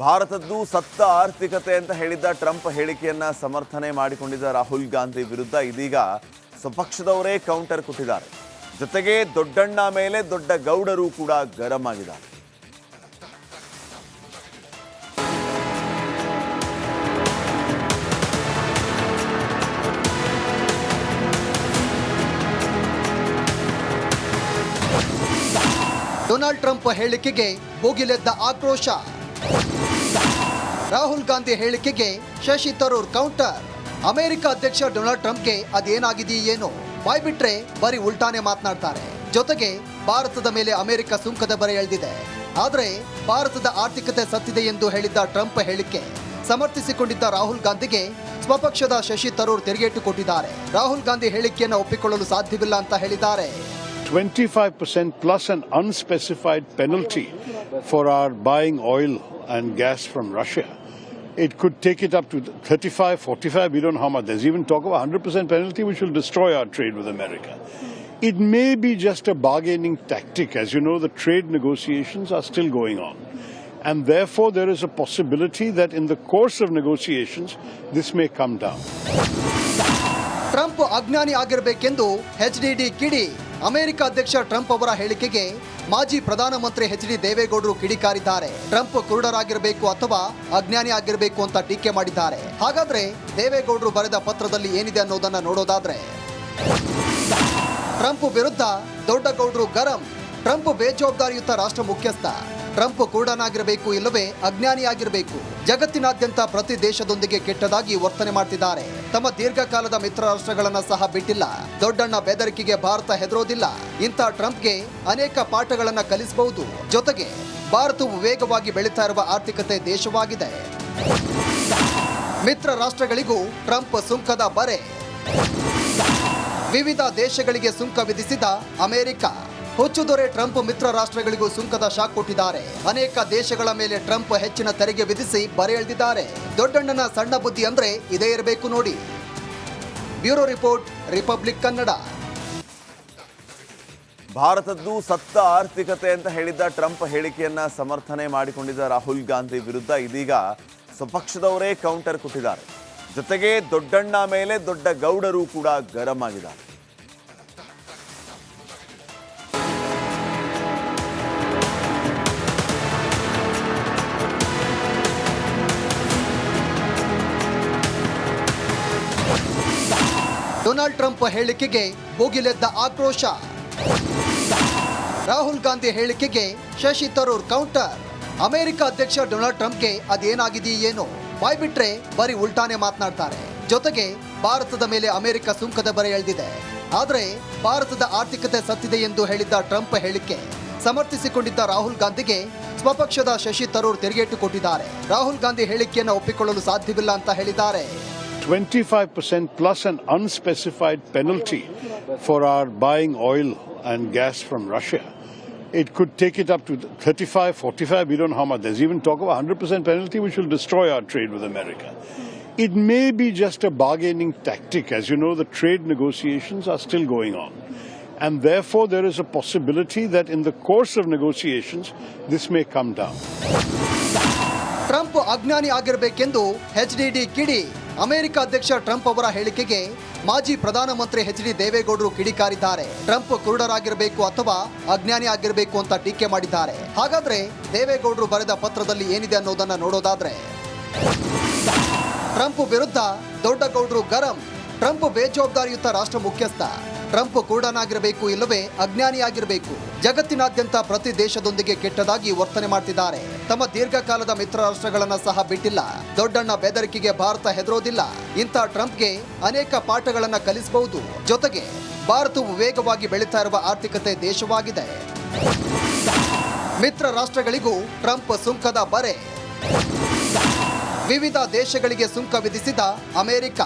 ಭಾರತದ್ದು ಸತ್ತ ಆರ್ಥಿಕತೆ ಅಂತ ಹೇಳಿದ್ದ ಟ್ರಂಪ್ ಹೇಳಿಕೆಯನ್ನು ಸಮರ್ಥನೆ ಮಾಡಿಕೊಂಡಿದ್ದ ರಾಹುಲ್ ಗಾಂಧಿ ವಿರುದ್ಧ ಇದೀಗ ಸ್ವಪಕ್ಷದವರೇ ಕೌಂಟರ್ ಕೊಟ್ಟಿದ್ದಾರೆ. ಜೊತೆಗೆ ದೊಡ್ಡಣ್ಣ ಮೇಲೆ ದೊಡ್ಡ ಗೌಡರು ಕೂಡ ಗರಂ ಆಗಿದ್ದಾರೆ. ಡೊನಾಲ್ಡ್ ಟ್ರಂಪ್ ಹೇಳಿಕೆಗೆ ಭೋಗಿಲೆದ್ದ ಆಕ್ರೋಶ. ರಾಹುಲ್ ಗಾಂಧಿ ಹೇಳಿಕೆಗೆ ಶಶಿ ತರೂರ್ ಕೌಂಟರ್ ಅಮೆರಿಕ ಅಧ್ಯಕ್ಷ ಡೊನಾಲ್ಡ್ ಟ್ರಂಪ್ಗೆ ಅದೇನಾಗಿದೆಯೇನೋ ಬಾಯ್ಬಿಟ್ರೆ ಬರೀ ಉಲ್ಟಾನೆ ಮಾತನಾಡ್ತಾರೆ. ಜೊತೆಗೆ ಭಾರತದ ಮೇಲೆ ಅಮೆರಿಕ ಸುಂಕದ ಬರೆ ಎಳೆದಿದೆ. ಆದರೆ ಭಾರತದ ಆರ್ಥಿಕತೆ ಸತ್ತಿದೆ ಎಂದು ಹೇಳಿದ್ದ ಟ್ರಂಪ್ ಹೇಳಿಕೆ ಸಮರ್ಥಿಸಿಕೊಂಡಿದ್ದ ರಾಹುಲ್ ಗಾಂಧಿಗೆ ಸ್ವಪಕ್ಷದ ಶಶಿ ತರೂರ್ ತಿರುಗೇಟು ಕೊಟ್ಟಿದ್ದಾರೆ. ರಾಹುಲ್ ಗಾಂಧಿ ಹೇಳಿಕೆಯನ್ನು ಒಪ್ಪಿಕೊಳ್ಳಲು ಸಾಧ್ಯವಿಲ್ಲ ಅಂತ ಹೇಳಿದ್ದಾರೆ. 25% plus an unspecified penalty for our buying oil and gas from Russia. It could take it up to 35, 45, we don't know how much. There's even talk of a 100% penalty which will destroy our trade with America. It may be just a bargaining tactic. As you know, the trade negotiations are still going on. And therefore, there is a possibility that in the course of negotiations, this may come down. Trump ಅಜ್ಞಾನಿ ಆಗಿರಬೇಕೆಂದು HDD ಕಿಡಿ America ಅಧ್ಯಕ್ಷ Trump ಅವರ ಹೇಳಿಕೆಗೆ ಮಾಜಿ ಪ್ರಧಾನಮಂತ್ರಿ H D ದೇವೇಗೌಡರು ಕಿಡಿಕಾರಿದ್ದಾರೆ. Trump ಕುರುಡರಾಗಿರಬೇಕು ಅಥವಾ ಅಜ್ಞಾನಿ ಆಗಿರಬೇಕು ಅಂತ ಟೀಕೆ ಮಾಡಿದ್ದಾರೆ. ಹಾಗಾದ್ರೆ ದೇವೇಗೌಡರು ಬರೆದ ಪತ್ರದಲ್ಲಿ ಏನಿದೆ ಅನ್ನೋದನ್ನ ನೋಡೋದಾದ್ರೆ, ಟ್ರಂಪ್ ವಿರುದ್ಧ ದೊಡ್ಡಗೌಡರು ಗರಂ, ಟ್ರಂಪ್ ಬೇಜವಾಬ್ದಾರಿಯುತ ರಾಷ್ಟ್ರ ಮುಖ್ಯಸ್ಥ. ಟ್ರಂಪ್ ಕುರುಡನಾಗಿರಬೇಕು ಇಲ್ಲವೇ ಅಜ್ಞಾನಿಯಾಗಿರಬೇಕು. ಜಗತ್ತಿನಾದ್ಯಂತ ಪ್ರತಿ ದೇಶದೊಂದಿಗೆ ಕೆಟ್ಟದಾಗಿ ವರ್ತನೆ ಮಾಡ್ತಿದ್ದಾರೆ. ತಮ್ಮ ದೀರ್ಘಕಾಲದ ಮಿತ್ರ ರಾಷ್ಟ್ರಗಳನ್ನ ಸಹ ಬಿಟ್ಟಿಲ್ಲ. ದೊಡ್ಡಣ್ಣ ಬೆದರಿಕೆಗೆ ಭಾರತ ಹೆದರೋದಿಲ್ಲ. ಇಂಥ ಟ್ರಂಪ್ಗೆ ಅನೇಕ ಪಾಠಗಳನ್ನ ಕಲಿಸಬಹುದು ಜೊತೆಗೆ ಭಾರತವು ವೇಗವಾಗಿ ಬೆಳೀತಾ ಇರುವ ಆರ್ಥಿಕತೆ ದೇಶವಾಗಿದೆ. ಮಿತ್ರ ರಾಷ್ಟ್ರಗಳಿಗೂ ಟ್ರಂಪ್ ಸುಂಕದ ಬರೆ. ವಿವಿಧ ದೇಶಗಳಿಗೆ ಸುಂಕ ವಿಧಿಸಿದ ಅಮೆರಿಕ. ಹುಚ್ಚುದೊರೆ ಟ್ರಂಪ್ ಮಿತ್ರ ರಾಷ್ಟ್ರಗಳಿಗೂ ಸುಂಕದ ಶಾಕ್ ಕೊಟ್ಟಿದ್ದಾರೆ. ಅನೇಕ ದೇಶಗಳ ಮೇಲೆ ಟ್ರಂಪ್ ಹೆಚ್ಚಿನ ತೆರಿಗೆ ವಿಧಿಸಿ ಬರೆ ಎಳೆದಿದ್ದಾರೆ. ದೊಡ್ಡಣ್ಣನ ಸಣ್ಣ ಬುದ್ಧಿ ಅಂದ್ರೆ ಇದೇ ಇರಬೇಕು ನೋಡಿ. Bureau report, Republic Kannada. ಭಾರತದ್ದು ಸತ್ತ ಆರ್ಥಿಕತೆ ಅಂತ ಹೇಳಿದ್ದ ಟ್ರಂಪ್ ಹೇಳಿಕೆಯನ್ನ ಸಮರ್ಥನೆ ಮಾಡಿಕೊಂಡಿದ್ದ ರಾಹುಲ್ ಗಾಂಧಿ ವಿರುದ್ಧ ಇದೀಗ ಸ್ವಪಕ್ಷದವರೇ ಕೌಂಟರ್ ಕೊಟ್ಟಿದ್ದಾರೆ. ಜೊತೆಗೆ ದೊಡ್ಡಣ್ಣ ಮೇಲೆ ದೊಡ್ಡ ಗೌಡರು ಕೂಡ ಗರಂ ಆಗಿದ್ದಾರೆ. ಡೊನಾಲ್ಡ್ ಟ್ರಂಪ್ ಹೇಳಿಕೆಗೆ ಭೋಗಿಲೆದ್ದ ಆಕ್ರೋಶ. ರಾಹುಲ್ ಗಾಂಧಿ ಹೇಳಿಕೆಗೆ ಶಶಿ ತರೂರ್ ಕೌಂಟರ್ ಅಮೆರಿಕ ಅಧ್ಯಕ್ಷ ಡೊನಾಲ್ಡ್ ಟ್ರಂಪ್ಗೆ ಅದೇನಾಗಿದೆಯೇನೋ ಬಾಯ್ಬಿಟ್ರೆ ಬರೀ ಉಲ್ಟಾನೆ ಮಾತನಾಡ್ತಾರೆ. ಜೊತೆಗೆ ಭಾರತದ ಮೇಲೆ ಅಮೆರಿಕ ಸುಂಕದ ಬರೆ ಎಳೆದಿದೆ. ಆದರೆ ಭಾರತದ ಆರ್ಥಿಕತೆ ಸತ್ತಿದೆ ಎಂದು ಹೇಳಿದ್ದ ಟ್ರಂಪ್ ಹೇಳಿಕೆ. ಸಮರ್ಥಿಸಿಕೊಂಡಿದ್ದ ರಾಹುಲ್ ಗಾಂಧಿಗೆ ಸ್ವಪಕ್ಷದ ಶಶಿ ತರೂರ್ ತಿರುಗೇಟು ಕೊಟ್ಟಿದ್ದಾರೆ. ರಾಹುಲ್ ಗಾಂಧಿ ಹೇಳಿಕೆಯನ್ನು ಒಪ್ಪಿಕೊಳ್ಳಲು ಸಾಧ್ಯವಿಲ್ಲ ಅಂತ ಹೇಳಿದ್ದಾರೆ. 25% plus an unspecified penalty for our buying oil and gas from Russia. It could take it up to 35, 45, we don't know how much. There's even talk of a 100% penalty which will destroy our trade with America. It may be just a bargaining tactic. As you know, the trade negotiations are still going on. And therefore, there is a possibility that in the course of negotiations, this may come down. Trump ಅಜ್ಞಾನಿ ಆಗಿರಬೇಕೆಂದು HDD ಕಿಡಿ America ಅಧ್ಯಕ್ಷ Trump ಅವರ ಹೇಳಿಕೆಗೆ ಮಾಜಿ ಪ್ರಧಾನಮಂತ್ರಿ H D ದೇವೇಗೌಡರು ಕಿಡಿಕಾರಿದ್ದಾರೆ. Trump ಕುರುಡರಾಗಿರಬೇಕು ಅಥವಾ ಅಜ್ಞಾನಿ ಆಗಿರಬೇಕು ಅಂತ ಟೀಕೆ ಮಾಡಿದ್ದಾರೆ. ಹಾಗಾದ್ರೆ ದೇವೇಗೌಡರು ಬರೆದ ಪತ್ರದಲ್ಲಿ ಏನಿದೆ ಅನ್ನೋದನ್ನ ನೋಡೋದಾದ್ರೆ, ಟ್ರಂಪ್ ವಿರುದ್ಧ ದೊಡ್ಡ ಗೌಡ್ರು ಗರಂ, ಟ್ರಂಪ್ ಬೇಜವಾಬ್ದಾರಿಯುತ ರಾಷ್ಟ್ರ ಮುಖ್ಯಸ್ಥ ಟ್ರಂಪ್ ಕುರುಡನಾಗಿರಬೇಕು ಇಲ್ಲವೇ ಅಜ್ಞಾನಿಯಾಗಿರಬೇಕು. ಜಗತ್ತಿನಾದ್ಯಂತ ಪ್ರತಿ ದೇಶದೊಂದಿಗೆ ಕೆಟ್ಟದಾಗಿ ವರ್ತನೆ ಮಾಡ್ತಿದ್ದಾರೆ. ತಮ್ಮ ದೀರ್ಘಕಾಲದ ಮಿತ್ರ ರಾಷ್ಟ್ರಗಳನ್ನ ಸಹ ಬಿಟ್ಟಿಲ್ಲ. ದೊಡ್ಡಣ್ಣ ಬೆದರಿಕೆಗೆ ಭಾರತ ಹೆದರೋದಿಲ್ಲ. ಇಂಥ ಟ್ರಂಪ್ಗೆ ಅನೇಕ ಪಾಠಗಳನ್ನ ಕಲಿಸಬಹುದು. ಜೊತೆಗೆ ಭಾರತವು ವೇಗವಾಗಿ ಬೆಳೀತಾ ಇರುವ ಆರ್ಥಿಕತೆ ದೇಶವಾಗಿದೆ. ಮಿತ್ರ ರಾಷ್ಟ್ರಗಳಿಗೂ ಟ್ರಂಪ್ ಸುಂಕದ ಬರೆ. ವಿವಿಧ ದೇಶಗಳಿಗೆ ಸುಂಕ ವಿಧಿಸಿದ ಅಮೆರಿಕ.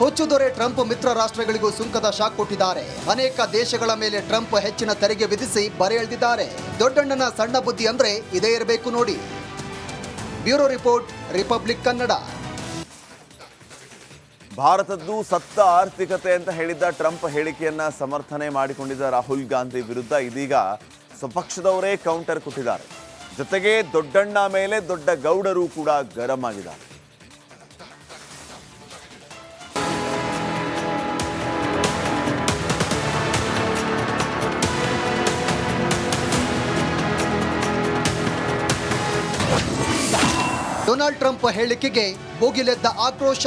ಹುಚ್ಚುದೊರೆ ಟ್ರಂಪ್ ಮಿತ್ರ ರಾಷ್ಟ್ರಗಳಿಗೂ ಸುಂಕದ ಶಾಕ್ ಕೊಟ್ಟಿದ್ದಾರೆ. ಅನೇಕ ದೇಶಗಳ ಮೇಲೆ ಟ್ರಂಪ್ ಹೆಚ್ಚಿನ ತೆರಿಗೆ ವಿಧಿಸಿ ಬರೆ ಎಳೆದಿದ್ದಾರೆ. ದೊಡ್ಡಣ್ಣನ ಸಣ್ಣ ಬುದ್ಧಿ ಅಂದ್ರೆ ಇದೇ ಇರಬೇಕು ನೋಡಿ. Bureau report, Republic Kannada. ಭಾರತದ್ದು ಸತ್ತ ಆರ್ಥಿಕತೆ ಅಂತ ಹೇಳಿದ್ದ ಟ್ರಂಪ್ ಹೇಳಿಕೆಯನ್ನ ಸಮರ್ಥನೆ ಮಾಡಿಕೊಂಡಿದ್ದ ರಾಹುಲ್ ಗಾಂಧಿ ವಿರುದ್ಧ ಇದೀಗ ಸ್ವಪಕ್ಷದವರೇ ಕೌಂಟರ್ ಕೊಟ್ಟಿದ್ದಾರೆ. ಜೊತೆಗೆ ದೊಡ್ಡಣ್ಣ ಮೇಲೆ ದೊಡ್ಡ ಗೌಡರು ಕೂಡ ಗರಂ ಆಗಿದ್ದಾರೆ. ಡೊನಾಲ್ಡ್ ಟ್ರಂಪ್ ಹೇಳಿಕೆಗೆ ಭೋಗಿಲೆದ್ದ ಆಕ್ರೋಶ.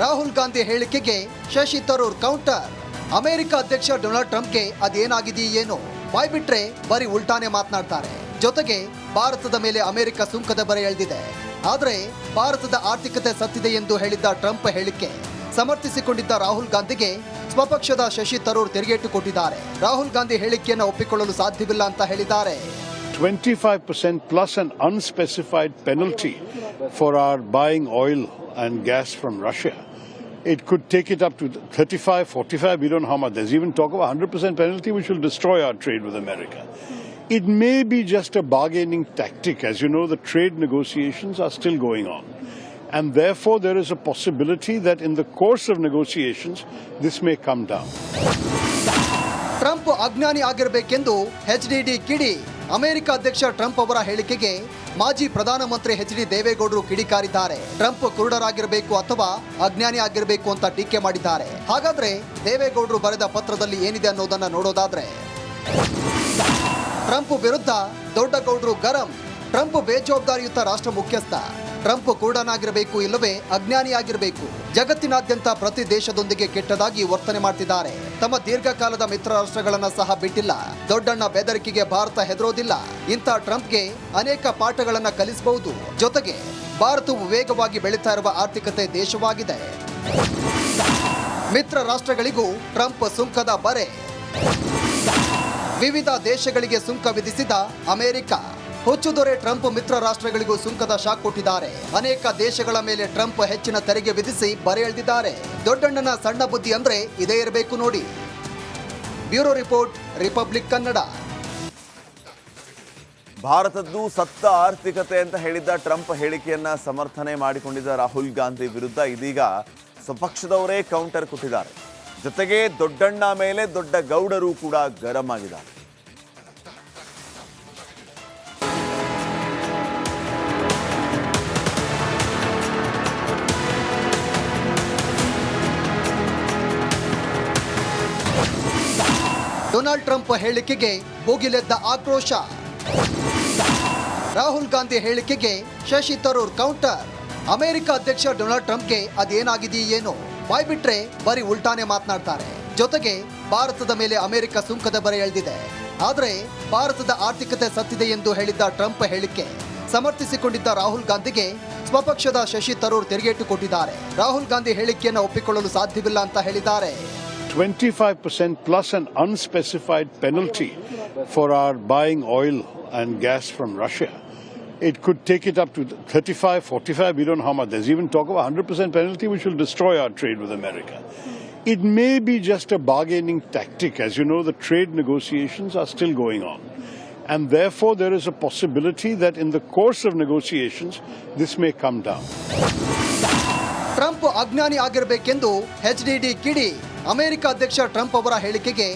ರಾಹುಲ್ ಗಾಂಧಿ ಹೇಳಿಕೆಗೆ ಶಶಿ ತರೂರ್ ಕೌಂಟರ್. ಅಮೆರಿಕ ಅಧ್ಯಕ್ಷ ಡೊನಾಲ್ಡ್ ಟ್ರಂಪ್ಗೆ ಅದೇನಾಗಿದೆಯೇನೋ ಬಾಯ್ಬಿಟ್ರೆ ಬರೀ ಉಲ್ಟಾನೆ ಮಾತನಾಡ್ತಾರೆ. ಜೊತೆಗೆ ಭಾರತದ ಮೇಲೆ ಅಮೆರಿಕ ಸುಂಕದ ಬರೆ ಎಳೆದಿದೆ. ಆದರೆ ಭಾರತದ ಆರ್ಥಿಕತೆ ಸತ್ತಿದೆ ಎಂದು ಹೇಳಿದ್ದ ಟ್ರಂಪ್ ಹೇಳಿಕೆ ಸಮರ್ಥಿಸಿಕೊಂಡಿದ್ದ ರಾಹುಲ್ ಗಾಂಧಿಗೆ ಸ್ವಪಕ್ಷದ ಶಶಿ ತರೂರ್ ತಿರುಗೇಟು ಕೊಟ್ಟಿದ್ದಾರೆ. ರಾಹುಲ್ ಗಾಂಧಿ ಹೇಳಿಕೆಯನ್ನು ಒಪ್ಪಿಕೊಳ್ಳಲು ಸಾಧ್ಯವಿಲ್ಲ ಅಂತ ಹೇಳಿದ್ದಾರೆ. 25% plus an unspecified penalty for our buying oil and gas from Russia. It could take it up to 35, 45, we don't know how much. There's even talk of a 100% penalty which will destroy our trade with America. It may be just a bargaining tactic. As you know, the trade negotiations are still going on. And therefore, there is a possibility that in the course of negotiations, this may come down. Trump ಅಜ್ಞಾನಿ ಆಗಿರಬೇಕೆಂದು HDD ಕಿಡಿ America ಅಧ್ಯಕ್ಷ Trump ಅವರ ಹೇಳಿಕೆಗೆ ಮಾಜಿ ಪ್ರಧಾನಮಂತ್ರಿ H D ದೇವೇಗೌಡರು ಕಿಡಿಕಾರಿದ್ದಾರೆ. Trump ಕುರುಡರಾಗಿರಬೇಕು ಅಥವಾ ಅಜ್ಞಾನಿ ಆಗಿರಬೇಕು ಅಂತ ಟೀಕೆ ಮಾಡಿದ್ದಾರೆ. ಹಾಗಾದ್ರೆ ದೇವೇಗೌಡರು ಬರೆದ ಪತ್ರದಲ್ಲಿ ಏನಿದೆ ಅನ್ನೋದನ್ನ ನೋಡೋದಾದ್ರೆ, ಟ್ರಂಪ್ ವಿರುದ್ಧ ದೊಡ್ಡ ಗೌಡ್ರು ಗರಂ, ಟ್ರಂಪ್ ಬೇಜವಾಬ್ದಾರಿಯುತ ರಾಷ್ಟ್ರ ಮುಖ್ಯಸ್ಥ ಟ್ರಂಪ್ ಕುರುಡನಾಗಿರಬೇಕು ಇಲ್ಲವೇ ಅಜ್ಞಾನಿಯಾಗಿರಬೇಕು. ಜಗತ್ತಿನಾದ್ಯಂತ ಪ್ರತಿ ದೇಶದೊಂದಿಗೆ ಕೆಟ್ಟದಾಗಿ ವರ್ತನೆ ಮಾಡ್ತಿದ್ದಾರೆ. ತಮ್ಮ ದೀರ್ಘಕಾಲದ ಮಿತ್ರ ರಾಷ್ಟ್ರಗಳನ್ನು ಸಹ ಬಿಟ್ಟಿಲ್ಲ. ದೊಡ್ಡಣ್ಣ ಬೆದರಿಕೆಗೆ ಭಾರತ ಹೆದರೋದಿಲ್ಲ. ಇಂಥ ಟ್ರಂಪ್ಗೆ ಅನೇಕ ಪಾಠಗಳನ್ನು ಕಲಿಸಬಹುದು ಜೊತೆಗೆ ಭಾರತವು ವೇಗವಾಗಿ ಬೆಳೀತಾ ಇರುವ ಆರ್ಥಿಕತೆ ದೇಶವಾಗಿದೆ. ಮಿತ್ರ ರಾಷ್ಟ್ರಗಳಿಗೂ ಟ್ರಂಪ್ ಸುಂಕದ ಬರೆ. ವಿವಿಧ ದೇಶಗಳಿಗೆ ಸುಂಕ ವಿಧಿಸಿದ ಅಮೆರಿಕ. ಹುಚ್ಚುದೊರೆ ಟ್ರಂಪ್ ಮಿತ್ರ ರಾಷ್ಟ್ರಗಳಿಗೂ ಸುಂಕದ ಶಾಕ್ ಕೊಟ್ಟಿದ್ದಾರೆ. ಅನೇಕ ದೇಶಗಳ ಮೇಲೆ ಟ್ರಂಪ್ ಹೆಚ್ಚಿನ ತೆರಿಗೆ ವಿಧಿಸಿ ಬರೆ ಎಳೆದಿದ್ದಾರೆ. ದೊಡ್ಡಣ್ಣನ ಸಣ್ಣ ಬುದ್ಧಿ ಅಂದ್ರೆ ಇದೇ ಇರಬೇಕು ನೋಡಿ. Bureau report, Republic Kannada. ಭಾರತದ್ದು ಸತ್ತ ಆರ್ಥಿಕತೆ ಅಂತ ಹೇಳಿದ್ದ ಟ್ರಂಪ್ ಹೇಳಿಕೆಯನ್ನ ಸಮರ್ಥನೆ ಮಾಡಿಕೊಂಡಿದ್ದ ರಾಹುಲ್ ಗಾಂಧಿ ವಿರುದ್ಧ ಇದೀಗ ಸ್ವಪಕ್ಷದವರೇ ಕೌಂಟರ್ ಕೊಟ್ಟಿದ್ದಾರೆ. ಜೊತೆಗೆ ದೊಡ್ಡಣ್ಣ ಮೇಲೆ ದೊಡ್ಡ ಗೌಡರು ಕೂಡ ಗರಂ ಆಗಿದ್ದಾರೆ. ಡೊನಾಲ್ಡ್ ಟ್ರಂಪ್ ಹೇಳಿಕೆಗೆ ಭೋಗಿಲೆದ್ದ ಆಕ್ರೋಶ. ರಾಹುಲ್ ಗಾಂಧಿ ಹೇಳಿಕೆಗೆ ಶಶಿ ತರೂರ್ ಕೌಂಟರ್. ಅಮೆರಿಕ ಅಧ್ಯಕ್ಷ ಡೊನಾಲ್ಡ್ ಟ್ರಂಪ್ಗೆ ಅದೇನಾಗಿದೆಯೇನೋ ಬಾಯ್ಬಿಟ್ರೆ ಬರೀ ಉಲ್ಟಾನೆ ಮಾತನಾಡ್ತಾರೆ. ಜೊತೆಗೆ ಭಾರತದ ಮೇಲೆ ಅಮೆರಿಕ ಸುಂಕದ ಬರೆ ಎಳೆದಿದೆ. ಆದರೆ ಭಾರತದ ಆರ್ಥಿಕತೆ ಸತ್ತಿದೆ ಎಂದು ಹೇಳಿದ್ದ ಟ್ರಂಪ್ ಹೇಳಿಕೆ. ಸಮರ್ಥಿಸಿಕೊಂಡಿದ್ದ ರಾಹುಲ್ ಗಾಂಧಿಗೆ ಸ್ವಪಕ್ಷದ ಶಶಿ ತರೂರ್ ತಿರುಗೇಟು ಕೊಟ್ಟಿದ್ದಾರೆ. ರಾಹುಲ್ ಗಾಂಧಿ ಹೇಳಿಕೆಯನ್ನು ಒಪ್ಪಿಕೊಳ್ಳಲು ಸಾಧ್ಯವಿಲ್ಲ ಅಂತ ಹೇಳಿದ್ದಾರೆ. 25% plus an unspecified penalty for our buying oil and gas from Russia. It could take it up to 35, 45, we don't know how much. There's even talk of a 100% penalty which will destroy our trade with America. It may be just a bargaining tactic. As you know, the trade negotiations are still going on. And therefore, there is a possibility that in the course of negotiations, this may come down. Trump ಅಜ್ಞಾನಿ ಆಗಿರಬೇಕೆಂದು HDD ಕಿಡಿ America ಅಧ್ಯಕ್ಷ Trump ಅವರ ಹೇಳಿಕೆಗೆ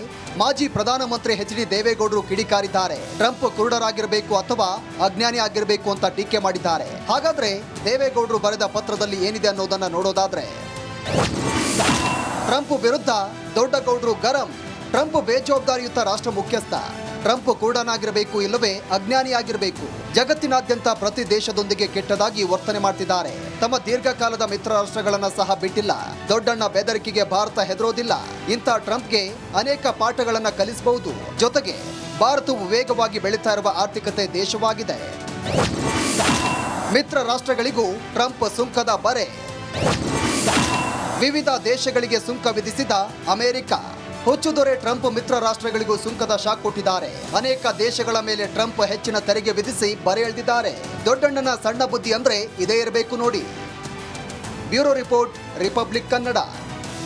ಮಾಜಿ ಪ್ರಧಾನಮಂತ್ರಿ H D ದೇವೇಗೌಡರು ಕಿಡಿಕಾರಿದ್ದಾರೆ. Trump ಕುರುಡರಾಗಿರಬೇಕು ಅಥವಾ ಅಜ್ಞಾನಿ ಆಗಿರಬೇಕು ಅಂತ ಟೀಕೆ ಮಾಡಿದ್ದಾರೆ. ಹಾಗಾದ್ರೆ ದೇವೇಗೌಡರು ಬರೆದ ಪತ್ರದಲ್ಲಿ ಏನಿದೆ ಅನ್ನೋದನ್ನ ನೋಡೋದಾದ್ರೆ, ಟ್ರಂಪ್ ವಿರುದ್ಧ ದೊಡ್ಡ ಗೌಡ್ರು ಗರಂ, ಟ್ರಂಪ್ ಬೇಜವಾಬ್ದಾರಿಯುತ ರಾಷ್ಟ್ರ ಮುಖ್ಯಸ್ಥ ಟ್ರಂಪ್ ಕುರುಡನಾಗಿರಬೇಕು ಇಲ್ಲವೇ ಅಜ್ಞಾನಿಯಾಗಿರಬೇಕು? ಜಗತ್ತಿನಾದ್ಯಂತ ಪ್ರತಿ ದೇಶದೊಂದಿಗೆ ಕೆಟ್ಟದಾಗಿ ವರ್ತನೆ ಮಾಡ್ತಿದ್ದಾರೆ. ತಮ್ಮ ದೀರ್ಘಕಾಲದ ಮಿತ್ರ ರಾಷ್ಟ್ರಗಳನ್ನ ಸಹ ಬಿಟ್ಟಿಲ್ಲ. ದೊಡ್ಡಣ್ಣ ಬೆದರಿಕೆಗೆ ಭಾರತ ಹೆದರೋದಿಲ್ಲ. ಇಂಥ ಟ್ರಂಪ್ಗೆ ಅನೇಕ ಪಾಠಗಳನ್ನ ಕಲಿಸಬಹುದು. ಜೊತೆಗೆ ಭಾರತವು ವೇಗವಾಗಿ ಬೆಳೀತಾ ಇರುವ ಆರ್ಥಿಕತೆ ದೇಶವಾಗಿದೆ. ಮಿತ್ರ ರಾಷ್ಟ್ರಗಳಿಗೂ ಟ್ರಂಪ್ ಸುಂಕದ ಬರೆ. ವಿವಿಧ ದೇಶಗಳಿಗೆ ಸುಂಕ ವಿಧಿಸಿದ ಅಮೆರಿಕ. ಹುಚ್ಚುದೊರೆ ಟ್ರಂಪ್ ಮಿತ್ರ ರಾಷ್ಟ್ರಗಳಿಗೂ ಸುಂಕದ ಶಾಕ್ ಕೊಟ್ಟಿದ್ದಾರೆ. ಅನೇಕ ದೇಶಗಳ ಮೇಲೆ ಟ್ರಂಪ್ ಹೆಚ್ಚಿನ ತೆರಿಗೆ ವಿಧಿಸಿ ಬರೆ ಎಳೆದಿದ್ದಾರೆ. ದೊಡ್ಡಣ್ಣನ ಸಣ್ಣ ಬುದ್ಧಿ ಅಂದ್ರೆ ಇದೇ ಇರಬೇಕು ನೋಡಿ. Bureau report, Republic Kannada.